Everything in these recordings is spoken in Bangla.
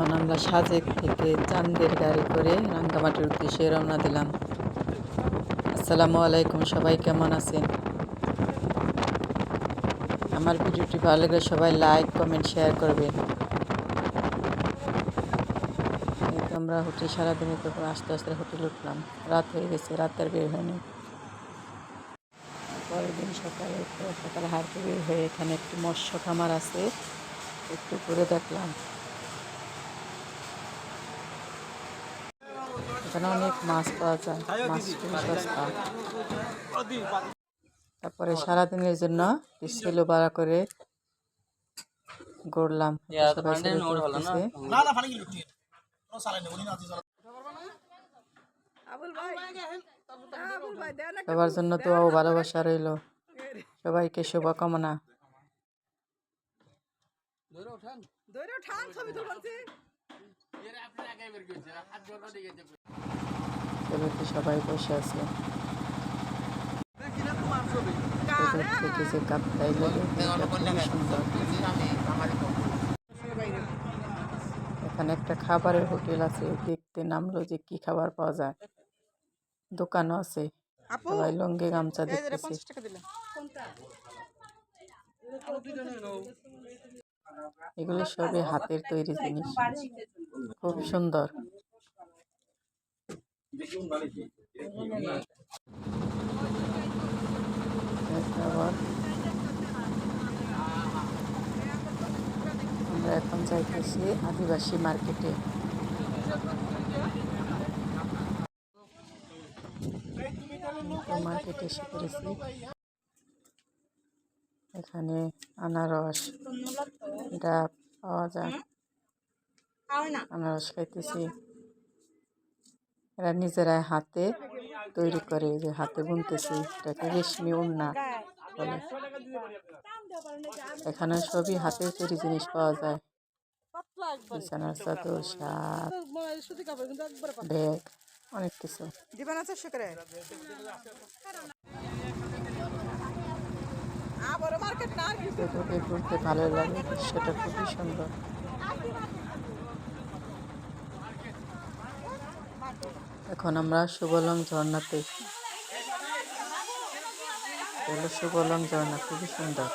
এখন আমরা সাজেক থেকে চান্দের গাড়ি করে রাঙ্গামাটির উদ্দেশ্যে রওনা দিলাম। আসসালামু আলাইকুম, সবাই কেমন আছেন? আমার ভিডিওটি ভালো লাগলে সবাই লাইক, কমেন্ট, শেয়ার করবেন। আমরা হোটেল সারাদিনে তখন আস্তে আস্তে হোটেল উঠলাম। রাত হয়ে গেছে, রাত আর বের হয়নি। পরের দিন সকালে সকালে হাঁটতে বের হয়ে এখানে একটি মৎস্য খামার আছে, একটু ঘুরে দেখলাম। এখানে অনেক মাছ পাওয়া যায় মাছ সস্তা তারপরে সারাদিনের জন্য সেলো ভাড়া করে ঘুরলাম সবাই সবার জন্য তো ভালোবাসা রইল। সবাইকে শুভকামনা। এবারে সবাই বসে আছে। এখানে একটা খাবারের হোটেল আছে দেখতে নামলো যে কি খাবার পাওয়া যায়। দোকানও আছে। সবাই লঙ্গে গামছা দেখতেছে। এগুলো সবই হাতের তৈরি জিনিস। খুব সুন্দর। আমরা এখন যাইতেছি আদিবাসী মার্কেটে। মার্কেটে এসে পড়েছি। এখানে আনারস ডাব পাওয়া যায়। আনারস খাইতেছি। এরা নিজেরাই হাতে তৈরি করে যে হাতে বুনতেছি এটাকে রেশমি উন্না বলে। এখানে সবই হাতের তৈরি জিনিস পাওয়া যায়। বিছানার চাদর শাক ব্যাগ অনেক কিছু। দিবেন আছে শুক্রে মার্কেট না আর কি এটাকে ঘুরতে ভালো লাগে সেটা খুবই সুন্দর। এখন আমরা সুবলং ঝর্ণাতে। সুবলং ঝর্ণা, খুবই সুন্দর।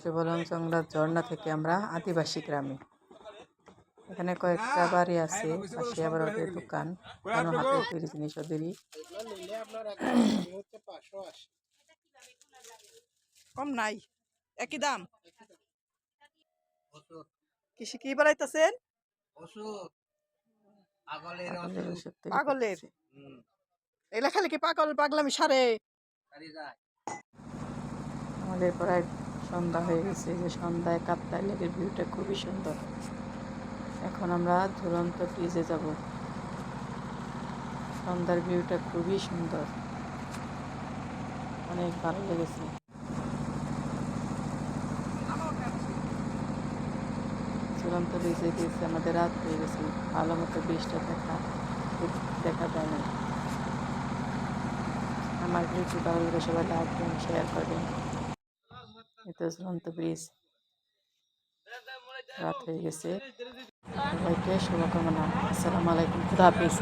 সুবলং জংলা ঝর্ণা থেকে আমরা আদিবাসী গ্রামে। এখানে কয়েকটা বাড়ি আছে, পাশে আবার ওদের দোকান। জিনিস ওদেরই কম নাই, একই দাম। কৃষি কি বাড়াইতেছেন ওষুধ। পাগলের পাগলের ওষুধ। ওষুধ পাগলের? করতেছে। হুম, কি পাগল পাগলামি সারে? আমাদের প্রায় সন্ধ্যা হয়ে গেছে যে সন্ধ্যায় কাপ্তাই লেকের ভিউটা খুবই সুন্দর। এখন আমরা দুরন্ত ব্রিজে যাব। সন্ধ্যার ভিউটা খুবই সুন্দর। অনেক ভালো লেগেছে। চূড়ান্ত ব্রিজে গেছে আমাদের রাত হয়ে গেছে। ভালো মতো বৃষ্টি দেখা দেখা যায় না। আমার ভিডিও ভালো লাগে সবাই লাইক করুন শেয়ার করবেন। এত ঝুলন্ত ব্রিজ রাত হয়ে গেছে। সবাইকে শুভকামনা। আসসালামু আলাইকুম। খুদা হাফিজ।